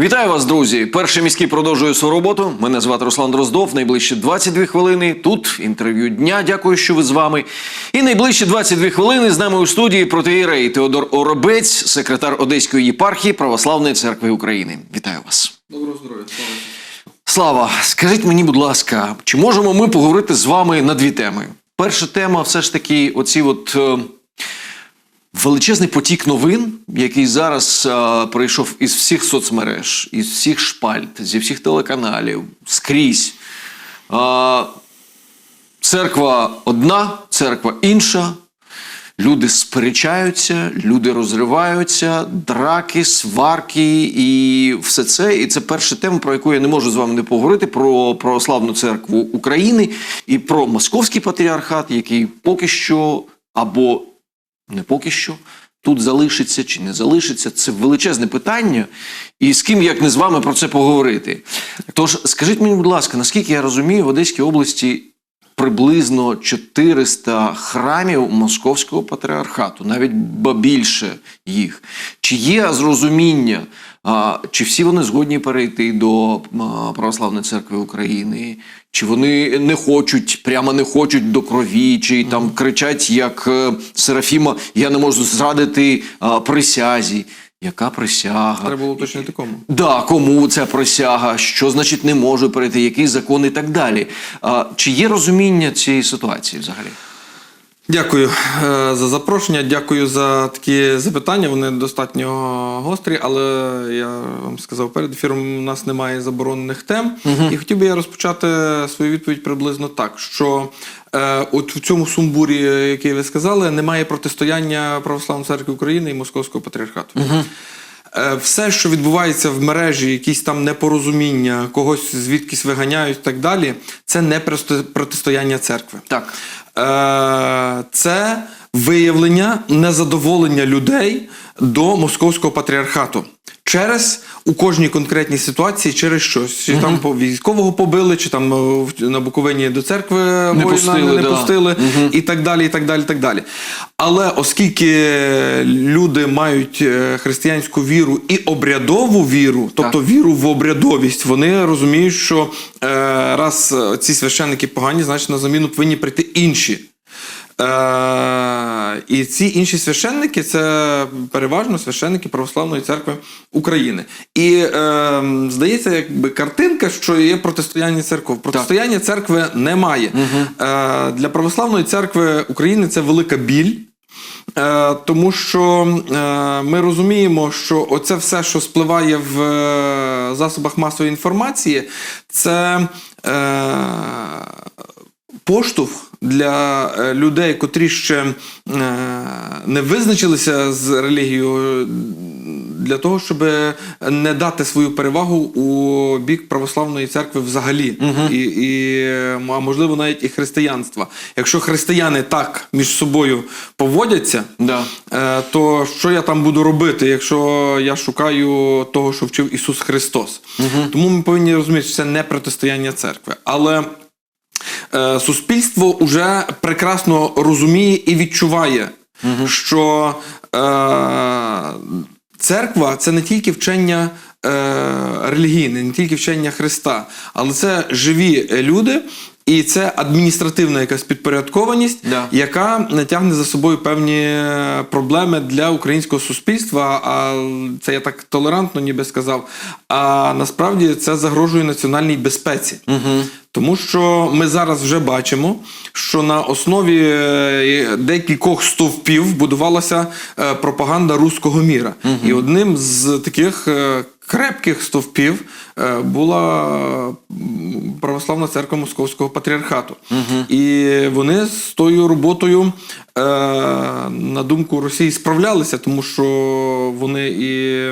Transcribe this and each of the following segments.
Вітаю вас, друзі! Перший міський продовжує свою роботу. Мене звати Руслан Дроздов. Найближчі 22 хвилини. Тут інтерв'ю дня. Дякую, що ви з вами. І найближчі 22 хвилини з нами у студії протиєрей Теодор Оробець, секретар Одеської єпархії Православної церкви України. Вітаю вас. Доброго здоров'я, слава Слава, скажіть мені, будь ласка, чи можемо ми поговорити з вами на дві теми? Перша тема все ж таки оці от. Величезний потік новин, який зараз е, прийшов із всіх соцмереж, із всіх шпальт, зі всіх телеканалів, скрізь. Е, церква одна, церква інша. Люди сперечаються, люди розриваються, драки, сварки і все це. І це перша тема, про яку я не можу з вами не поговорити: про православну церкву України і про московський патріархат, який поки що або поки що тут залишиться чи не залишиться. Це величезне питання. І з ким, як не з вами, про це поговорити. Тож скажіть мені, будь ласка, наскільки я розумію, в Одеській області приблизно 400 храмів московського патріархату, навіть більше їх. Чи є зрозуміння, чи всі вони згодні перейти до Православної церкви України, чи вони не хочуть, прямо не хочуть до крові, чи там кричать, як е, Серафіма, я не можу зрадити присязі. Яка присяга? Треба було уточнити кому. Да, кому ця присяга, що значить не можу перейти, який закон і так далі. А, чи є розуміння цієї ситуації взагалі? Дякую е, за запрошення, дякую за такі запитання. Вони достатньо гострі, але я вам сказав перед ефіром, у нас немає заборонених тем. І хотів би я розпочати свою відповідь приблизно так, що е, от в цьому сумбурі, який ви сказали, немає протистояння Православної церкви України і Московського патріархату. Е, Все, що відбувається в мережі, якісь там непорозуміння, когось звідкись виганяють і так далі, це не протистояння церкви. Так. Е, Це виявлення незадоволення людей до московського патріархату. Через у кожній конкретній ситуації через щось. Чи там по військового побили, чи там е, на Буковині до церкви воїна пустили, не да. пустили, і так далі, і так далі, і так далі. Але оскільки люди мають е, християнську віру і обрядову віру, тобто віру в обрядовість, вони розуміють, що е, раз ці священники погані, значить на заміну повинні прийти інші. Е, і ці інші священники це переважно священники Православної церкви України. І е, здається, якби картинка, що є протистояння церков. Протистояння церкви немає. Е, для Православної церкви України це велика біль. Е, тому що е, ми розуміємо, що оце все, що спливає в е, засобах масової інформації, це е, поштовх для е, людей, котрі ще е, не визначилися з релігією, для того, щоб не дати свою перевагу у бік православної церкви взагалі, і, і а можливо навіть і християнства. Якщо християни так між собою поводяться, Да. е, то що я там буду робити, якщо я шукаю того, що вчив Ісус Христос? Тому ми повинні розуміти, що це не протистояння церкви. Але суспільство вже прекрасно розуміє і відчуває, що е, церква це не тільки вчення е, релігійне, не тільки вчення Христа, але це живі люди. І це адміністративна якась підпорядкованість, Да. яка тягне за собою певні е, проблеми для українського суспільства. А це я так толерантно ніби сказав. А насправді це загрожує національній безпеці. Угу. Тому що ми зараз вже бачимо, що на основі е, декількох стовпів будувалася е, пропаганда руського міра. І одним з таких крепких стовпів е, була православна церква Московського патріархату. І вони з тою роботою, е, на думку Росії, справлялися, тому що вони і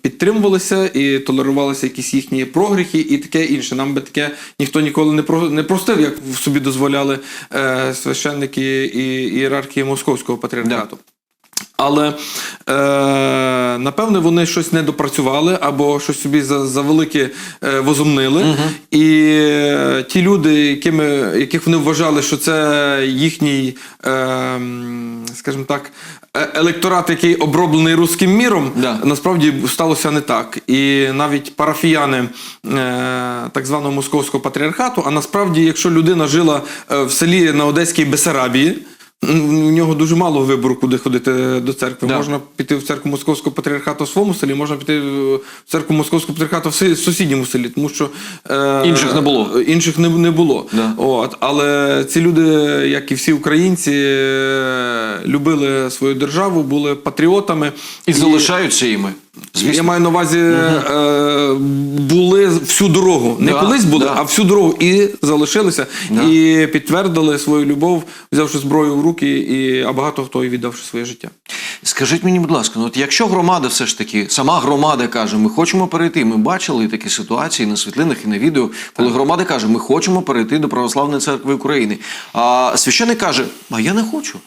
підтримувалися, і толерувалися якісь їхні прогріхи, і таке інше. Нам би таке ніхто ніколи не про не простив, як в собі дозволяли е, священники і ієрархії Московського патріархату. Але е, напевне вони щось не допрацювали або щось собі за, за велике е, возомнили. І е, ті люди, якими, яких вони вважали, що це їхній, е, скажімо так, е- електорат, який оброблений руським міром, Да. насправді сталося не так. І навіть парафіяни е, так званого московського патріархату, а насправді, якщо людина жила е, в селі на Одеській Бесарабії, у нього дуже мало вибору, куди ходити до церкви. Да. Можна піти в церкву московського патріархату в своєму селі, можна піти в церкву московського патріархату в сусідньому селі, тому що е, Інших не було. Інших не, не було. Да. От, але ці люди, як і всі українці, е, любили свою державу, були патріотами І залишаються іми. Звісно. я маю на увазі, е, були всю дорогу. Не Да, колись були, да. а всю дорогу. І залишилися, Да. і підтвердили свою любов, взявши зброю в руки, і, а багато хто і віддавши своє життя. Скажіть мені, будь ласка, ну от якщо громада все ж таки, сама громада каже, ми хочемо перейти. Ми бачили такі ситуації на світлинах і на відео, коли громада каже, ми хочемо перейти до Православної церкви України. А священник каже, а я не хочу.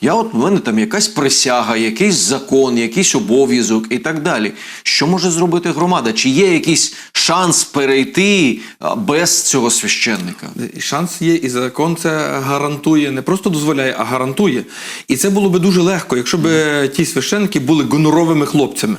Я от в мене там якась присяга, якийсь закон, якийсь обов'язок і так далі. Що може зробити громада? Чи є якийсь шанс перейти без цього священника? Шанс є, і закон це гарантує, не просто дозволяє, а гарантує. І це було би дуже легко, якщо б ті священники були гоноровими хлопцями.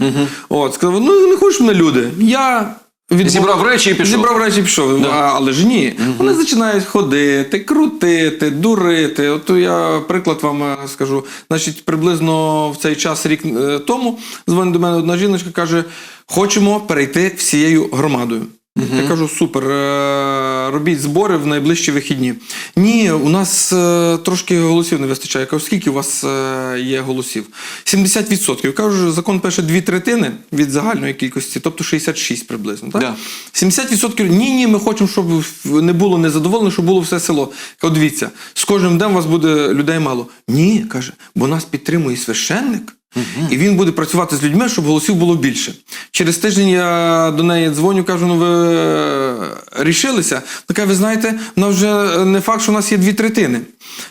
От, сказали, ну не хочеш мене люди. Я. Від Зібрав речі і пішов. Зібрав речі і пішов. Да. А, але ж ні. Вони починають ходити, крутити, дурити. От я приклад вам е, скажу. Значить, приблизно в цей час рік е, тому дзвонить до мене одна жіночка, каже: хочемо перейти всією громадою. Я кажу, супер, е, робіть збори в найближчі вихідні. Ні, у нас е, трошки голосів не вистачає. Я кажу, скільки у вас е, є голосів? 70%. Я кажу, закон пише дві третини від загальної кількості, тобто 66 приблизно. Так? Да. 70% ні, ні, ми хочемо, щоб не було незадоволено, щоб було все село. Кажу, дивіться, з кожним днем у вас буде людей мало. Ні, каже, бо нас підтримує священник. І він буде працювати з людьми, щоб голосів було більше. Через тиждень я до неї дзвоню, кажу: ну ви е, рішилися? Така, ви знаєте, вона вже не факт, що у нас є дві третини.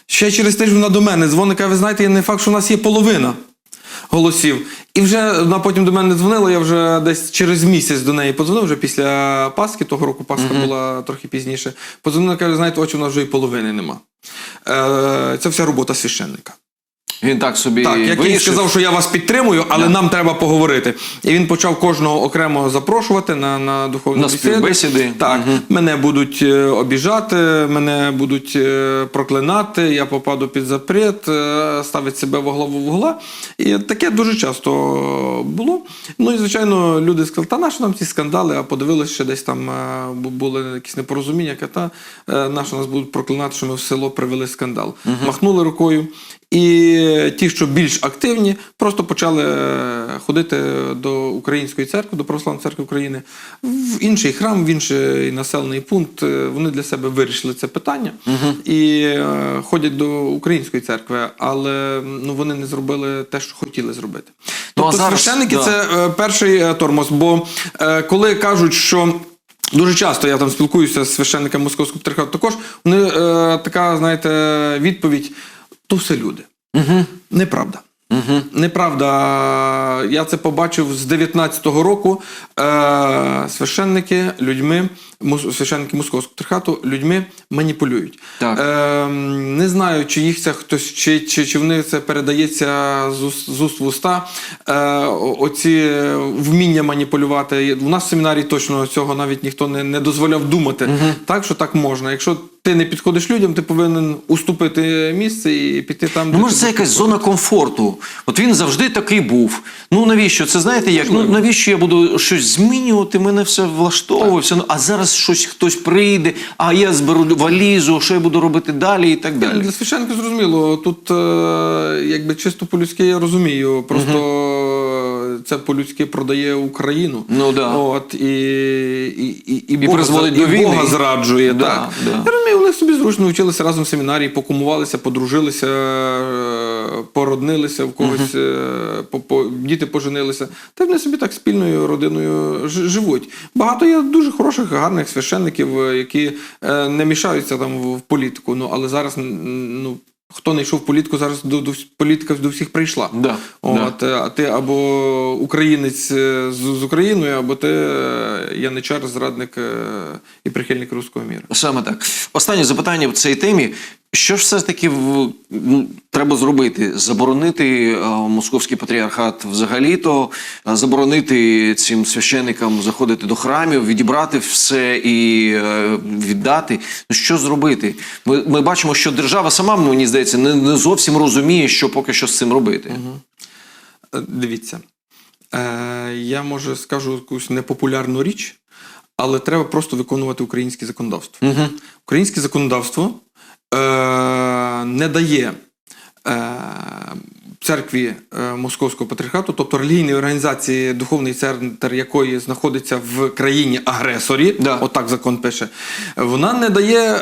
Ще через тиждень вона до мене дзвонить, каже, ви знаєте, не факт, що у нас є половина голосів. І вже вона потім до мене дзвонила, я вже десь через місяць до неї подзвонив, вже після Пасхи, того року Пасха була трохи пізніше. Подзвонила, каже, знаєте, очі у нас вже і половини нема. Е, це вся робота священника. Він так собі Так, як він сказав, що я вас підтримую, але Да. нам треба поговорити. І він почав кожного окремо запрошувати на, на духовні На співбесіди. Так, мене будуть е, обіжати, мене будуть е, проклинати, я попаду під запрет, е, ставить себе во главу вугла. І таке дуже часто було. Ну і звичайно, люди сказали, та нащо нам ці скандали, а подивилися, що десь там були якісь непорозуміння, яке, та е, нащо нас будуть проклинати, що ми в село привели скандал. Махнули рукою. І ті, що більш активні, просто почали е, ходити до української церкви, до православної церкви України, в інший храм, в інший населений пункт. Е, Вони для себе вирішили це питання і е, ходять до української церкви, але ну, вони не зробили те, що хотіли зробити. Ну, Тобто зараз, священники да. це перший тормоз. Бо коли кажуть, що Дуже часто я там спілкуюся з священниками московського патріархату, також вони е, така, знаєте, відповідь: то все люди. Угу. Неправда. Угу. Неправда. Я це побачив з 19-го року. Е, священники людьми, священники московського патріархату людьми маніпулюють. Так. Е, не знаю, чи їх це хтось, чи, чи, чи в них це передається з уст, в уста. Е, оці вміння маніпулювати. У нас в семінарі точно цього навіть ніхто не, не дозволяв думати. Так, що так можна. Якщо ти не підходиш людям, ти повинен уступити місце і піти там. Ну, де може, це якась зона комфорту. От він завжди такий був. Ну навіщо? Це знаєте як? Ну навіщо я буду щось змінювати? Мене все влаштовує, все. Ну, а зараз щось хтось прийде, а я зберу валізу, що я буду робити далі і так далі. Для священника зрозуміло. Тут е, якби чисто по-людськи я розумію. Просто це по-людськи продає Україну. Ну, да. От, і, і, і, і, Бога, призводить до війни. Бога зраджує. Да, так. да. Я розумію, вони собі зручно вчилися разом в семінарії, покумувалися, подружилися, е, породнилися в когось, е, по, по, діти поженилися. Та вони собі так спільною родиною живуть. Багато є дуже хороших, гарних священників, е, які не мішаються там в політику. Ну, але зараз ну, Хто не йшов в політику, зараз до, до політика до всіх прийшла. Да, От, да. А ти або українець е, з, з Україною, або ти е, яничар, зрадник е, і прихильник руського міра. Саме так. Останнє запитання в цій темі. Що ж все ж таки в, ну, треба зробити? Заборонити е, московський патріархат взагалі-то, е, заборонити цим священникам заходити до храмів, відібрати все і е, віддати. Ну що зробити? Ми, ми бачимо, що держава сама, мені здається, не, не зовсім розуміє, що поки що з цим робити. Е, Дивіться, е, я може скажу якусь непопулярну річ, але треба просто виконувати українське законодавство. Угу. Українське законодавство е, не дає е, церкві е, Московського патріархату, тобто релігійній організації, духовний центр якої знаходиться в країні-агресорі, Да. отак закон пише, вона не дає е,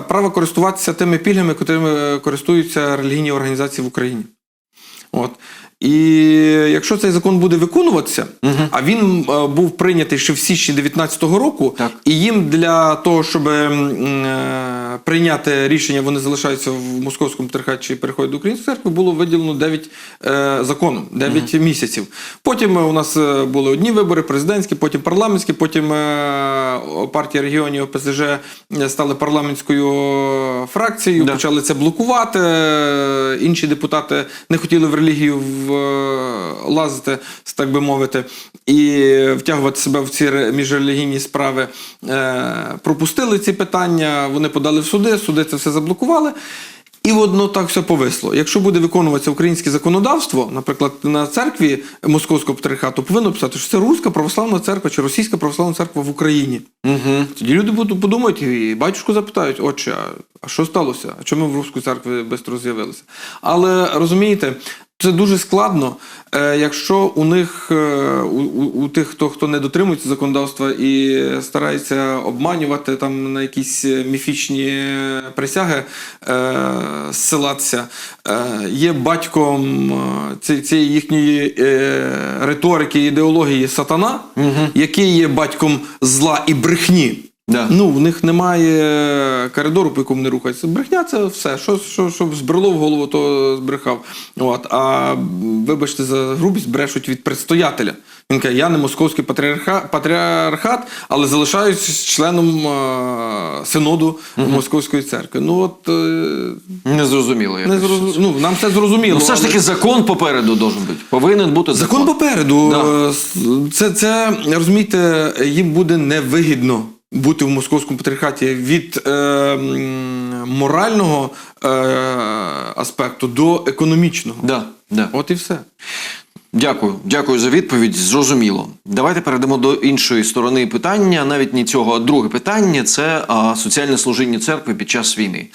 права користуватися тими пільгами, котрими користуються релігійні організації в Україні. От. І якщо цей закон буде виконуватися, а він е, був прийнятий ще в січні 2019 року, Так. і їм для того, щоб е, прийняти рішення, вони залишаються в московському патріархаті чи переходять до української церкви, було виділено 9 е, законом, 9 місяців. Потім е, у нас е, були одні вибори, президентські, потім парламентські, потім е, партія регіонів ОПЗЖ стали парламентською фракцією, Да. почали це блокувати. е, Інші депутати не хотіли в релігію в, е, лазити, так би мовити, і втягувати себе в ці міжрелігійні справи. Е, Пропустили ці питання, вони подали в суди, суди це все заблокували. І воно так все повисло. Якщо буде виконуватися українське законодавство, наприклад, на церкві Московського патріархату, повинно писати, що це Руська православна церква чи Російська православна церква в Україні. Угу. Тоді люди будуть подумають і батюшку запитають, отче, а- а що сталося? А чому ми в Руську церкві швидко з'явилися? Але розумієте, це дуже складно, е, якщо у них е, у, у, у тих, хто, хто не дотримується законодавства і старається обманювати там на якісь е, міфічні присяги зсилатися, є батьком ці- цієї їхньої риторики, ідеології сатана, який є батьком зла і брехні. Да. Ну, в них немає коридору, по якому не рухаються. Брехня це все. Що, що, що збрело в голову, то збрехав. От. А вибачте за грубість, брешуть від предстоятеля. Він каже, я не московський патріарха, патріархат, але залишаюсь членом е, синоду Московської церкви. Ну от е, Не зрозуміло. не зроз... ну, нам це зрозуміло. Ну, все ж але- таки закон попереду должен бути. Повинен бути закон. Закон попереду. Да. Е, Це, це розумієте, їм буде невигідно бути в московському патріархаті від е, морального е, аспекту до економічного. Да, да. От і все. Дякую, дякую за відповідь. Зрозуміло. Давайте перейдемо до іншої сторони питання. Навіть не цього, а друге питання це а, соціальне служіння церкви під час війни.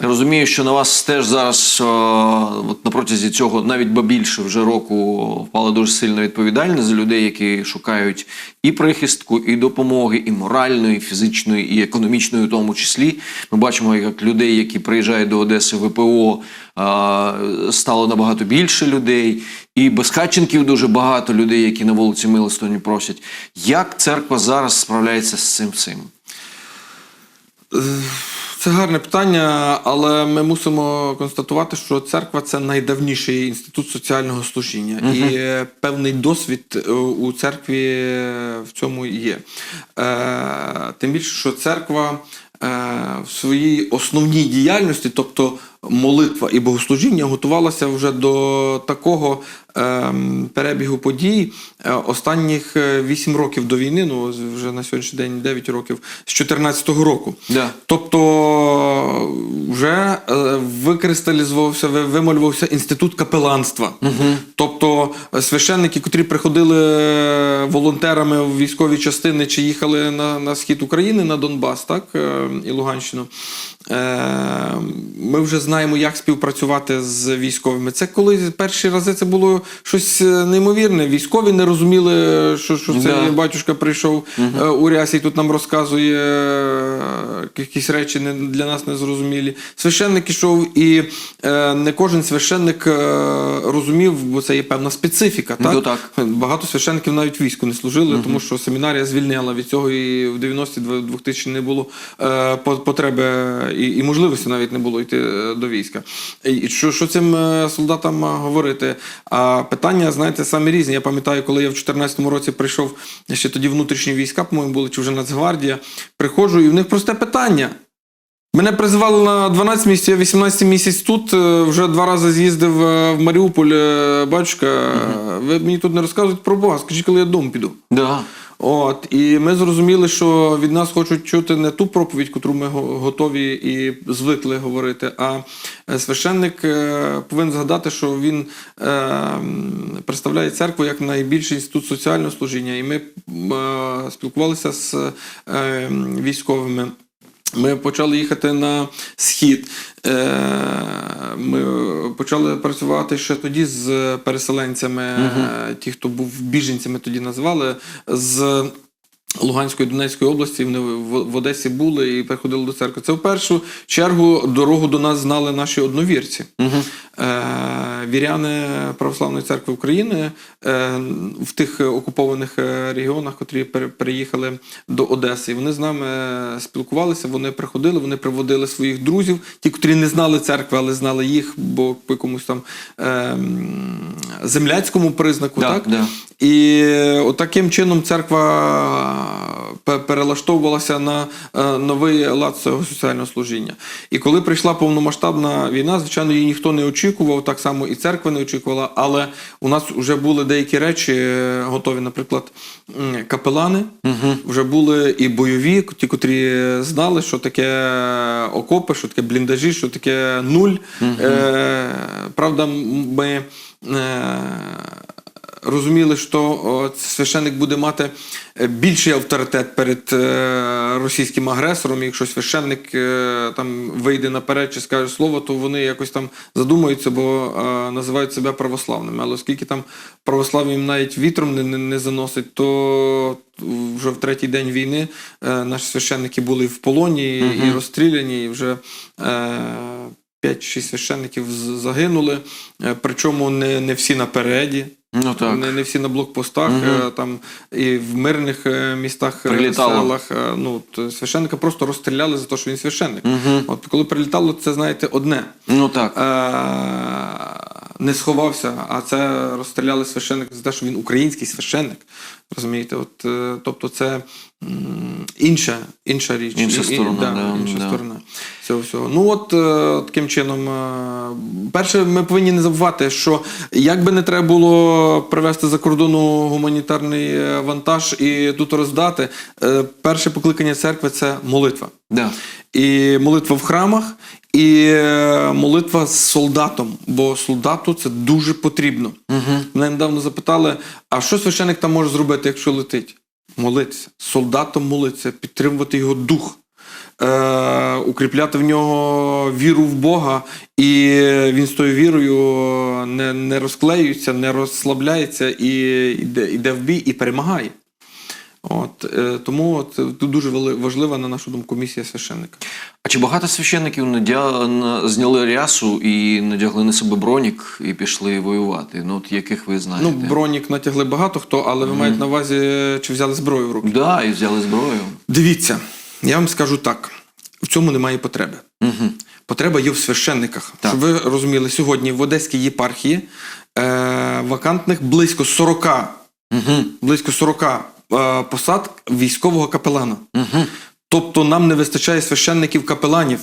Розумію, що на вас теж зараз от на протязі цього навіть ба більше вже року впала дуже сильна відповідальність за людей, які шукають і прихистку, і допомоги, і моральної, і фізичної, і економічної, в тому числі. Ми бачимо, як людей, які приїжджають до Одеси ВПО, стало набагато більше людей. І безхатченків дуже багато людей, які на вулиці Милостині просять. Як церква зараз справляється з цим всім? Це гарне питання, але ми мусимо констатувати, що церква це найдавніший інститут соціального служіння, і е, певний досвід е, у церкві в цьому є. Е, Тим більше, що церква е, в своїй основній діяльності, тобто молитва і богослужіння, готувалася вже до такого ем, перебігу подій е, останніх 8 років до війни, ну вже на сьогоднішній день 9 років, з 2014 року. Да. Тобто вже е, викристалізувався, вималювався інститут капеланства. Тобто е, священники, котрі приходили е, волонтерами в військові частини чи їхали на, на схід України, на Донбас, так, е, і Луганщину. е, Ми вже знаємо, як співпрацювати з військовими. Це коли перші рази це було щось е, неймовірне. Військові не розуміли, що, що це Да. батюшка прийшов е, у рясі і тут нам розказує е, якісь речі для нас незрозумілі. Священник ішов і не кожен священник розумів, бо це є певна специфіка. Так? Ну, так. Багато священників навіть війську не служили, тому що семінарія звільняла від цього, і в 90-ті 2000 не було потреби і, можливості навіть не було йти е, до війська. І що, що цим е, солдатам е, говорити? А питання, знаєте, самі різні. Я пам'ятаю, коли я в 2014 році прийшов, ще тоді внутрішні війська, по-моєму, були, чи вже Нацгвардія, приходжу, і в них просте питання. Мене призивали на 12 місяців, я 18 місяць тут, е, вже два рази з'їздив в Маріуполь, батюшка, ви мені тут не розказуєте про Бога, скажіть, коли я додому піду. Да. От, і ми зрозуміли, що від нас хочуть чути не ту проповідь, яку ми готові і звикли говорити, а е, священник е, повинен згадати, що він е, представляє церкву як найбільший інститут соціального служіння. І ми спілкувалися з військовими. Ми почали їхати на схід. Е, Ми почали працювати ще тоді з переселенцями, угу. ті, хто був біженцями, тоді назвали з. Луганської Донецької області вони в Одесі були і приходили до церкви. Це в першу чергу дорогу до нас знали наші одновірці. Е, віряни Православної церкви України е, в тих окупованих е, регіонах, котрі пере- переїхали до Одеси. Вони з нами спілкувалися, вони приходили, вони приводили своїх друзів, ті, котрі не знали церкви, але знали їх, бо по якомусь там е, земляцькому признаку. Да, так? да. І от таким чином церква перелаштовувалася на е, новий лад цього соціального служіння. І коли прийшла повномасштабна війна, звичайно, її ніхто не очікував, так само і церква не очікувала, але у нас вже були деякі речі е, готові, наприклад, капелани, вже були і бойові, ті, котрі знали, що таке окопи, що таке бліндажі, що таке нуль. Е, правда, ми. Розуміли, що священик буде мати е, більший авторитет перед е, російським агресором. Якщо священник е, там вийде наперед чи скаже слово, то вони якось там задумаються, бо називають себе православними. Але оскільки там православ'я їм навіть вітром не, не, не заносить, то вже в третій день війни наші священники були в полоні і розстріляні, і вже. Е, 5-6 священників загинули, причому не, не всі напереді. Ну так. Не, не всі на блокпостах, угу. там і в мирних е, містах, е, Прилітало. селах. Ну, священника просто розстріляли за те, що він священник. От коли прилітало, це знаєте одне. Ну так. Е, не сховався, а це розстріляли священник за те, що він український священник. Розумієте, от, е, тобто це інша, інша річ. Інша І- і- сторона, да, да, інша да. сторона цього всього. Ну от е, таким чином, е, перше, ми повинні не забувати, що як би не треба було привезти за кордону гуманітарний вантаж і тут роздати, перше покликання церкви це молитва. Да. І молитва в храмах, і молитва з солдатом, бо солдату це дуже потрібно. Угу. Мене недавно запитали: а що священик там може зробити, якщо летить? Молитися. Солдатом молитися, підтримувати його дух. Е, укріпляти в нього віру в Бога, і він з тою вірою не, не розклеюється, не розслабляється і йде, йде в бій і перемагає. От, е, тому от, тут дуже важлива, на нашу думку, місія священника. А чи багато священників надя... зняли рясу і надягли на себе бронік і пішли воювати? Ну, от яких ви знаєте? Ну, бронік натягли багато хто, але ви маєте на увазі, чи взяли зброю в руки. Да, і взяли зброю. Дивіться, я вам скажу так: в цьому немає потреби. Угу. Потреба є в священниках. Так. Щоб ви розуміли, сьогодні в Одеській єпархії е, вакантних близько 40, Угу. близько 40 е, посад військового капелана. Угу. Тобто нам не вистачає священників капеланів.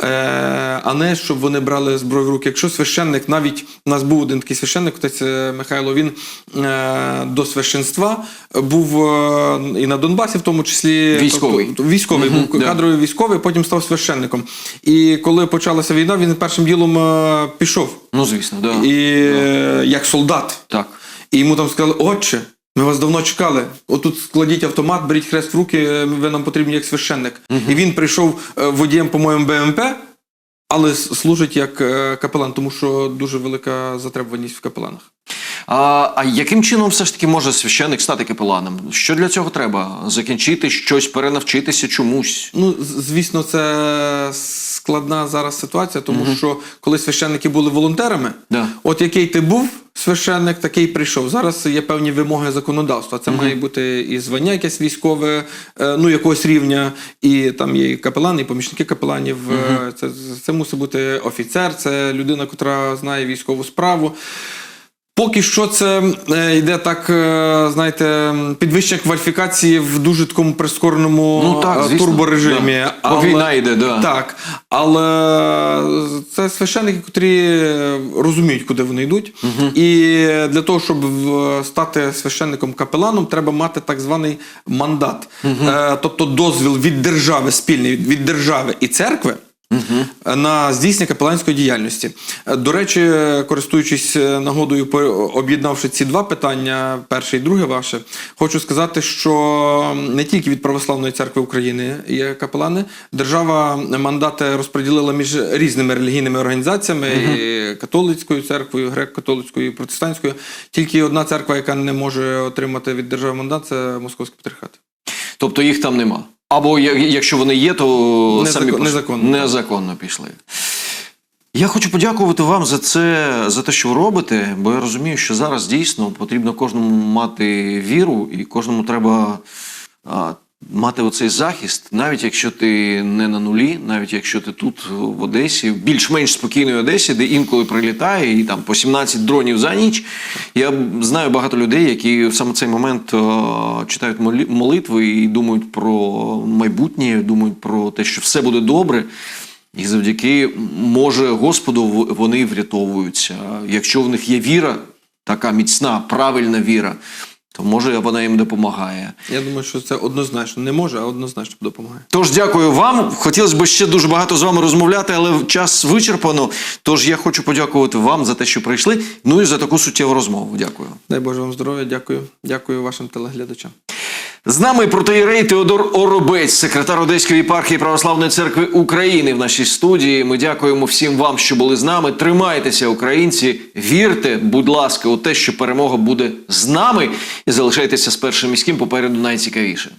Е, а не щоб вони брали зброю в руки. Якщо священник, навіть у нас був один такий священник, отець е, Михайло, він е, до священства був е, і на Донбасі, в тому числі Військовий. Тобто, військовий Мгм, був да. кадровий військовий, потім став священником. І коли почалася війна, він першим ділом е, пішов. Ну, звісно, да. І е, як солдат. Так. І йому там сказали: Отче, ми вас давно чекали. Отут складіть автомат, беріть хрест в руки, е, ви нам потрібні як священник. І він прийшов е, водієм, по-моєму, БМП, але служить як е, капелан, тому що дуже велика затребуваність в капеланах. А, а яким чином все ж таки може священик стати капеланом? Що для цього треба? Закінчити щось, перенавчитися чомусь? Ну, звісно, це складна зараз ситуація, тому що коли священники були волонтерами, Да. от який ти був священник, такий прийшов. Зараз є певні вимоги законодавства. Це має бути і звання якесь військове, е, ну якогось рівня, і там є і капелани, і помічники капеланів. Угу. Це, це мусить бути офіцер, це людина, яка знає військову справу. Поки що це е, йде так, е, знаєте, підвищення кваліфікації в дуже такому прискореному Ну, так, е, звісно, турборежимі. да. Бо війна йде, да. Так. Але це священники, котрі розуміють, куди вони йдуть. І для того, щоб стати священником капеланом, треба мати так званий мандат, Е, тобто дозвіл від держави, спільний від держави і церкви. На здійснення капеланської діяльності. До речі, користуючись е, нагодою, об'єднавши ці два питання, перше і друге ваше, хочу сказати, що не тільки від Православної церкви України є капелани, держава мандати розподілила між різними релігійними організаціями, і католицькою церквою, греко-католицькою, і протестантською. Тільки одна церква, яка не може отримати від держави мандат, це Московський патріархат. Тобто їх там нема. Або якщо вони є, то Незакон- самі незаконно. незаконно пішли. Я хочу подякувати вам за це, за те, що ви робите, бо я розумію, що зараз дійсно потрібно кожному мати віру, і кожному треба а, мати оцей захист, навіть якщо ти не на нулі, навіть якщо ти тут в Одесі, в більш-менш спокійній Одесі, де інколи прилітає і там по 17 дронів за ніч. Я знаю багато людей, які в саме цей момент е, читають молитви і думають про майбутнє, думають про те, що все буде добре. І завдяки, може, Господу вони врятовуються. Якщо в них є віра, така міцна, правильна віра, то може вона їм допомагає. Я думаю, що це однозначно не може, а однозначно допомагає. Тож дякую вам. Хотілося б ще дуже багато з вами розмовляти, але час вичерпано. Тож я хочу подякувати вам за те, що прийшли. Ну і за таку суттєву розмову. Дякую. Дай Боже вам здоров'я, дякую. Дякую вашим телеглядачам. З нами протеєрей Теодор Оробець, секретар Одеської єпархії Православної церкви України в нашій студії. Ми дякуємо всім вам, що були з нами. Тримайтеся, українці, вірте, будь ласка, у те, що перемога буде з нами, і залишайтеся з першим міським попереду найцікавіше.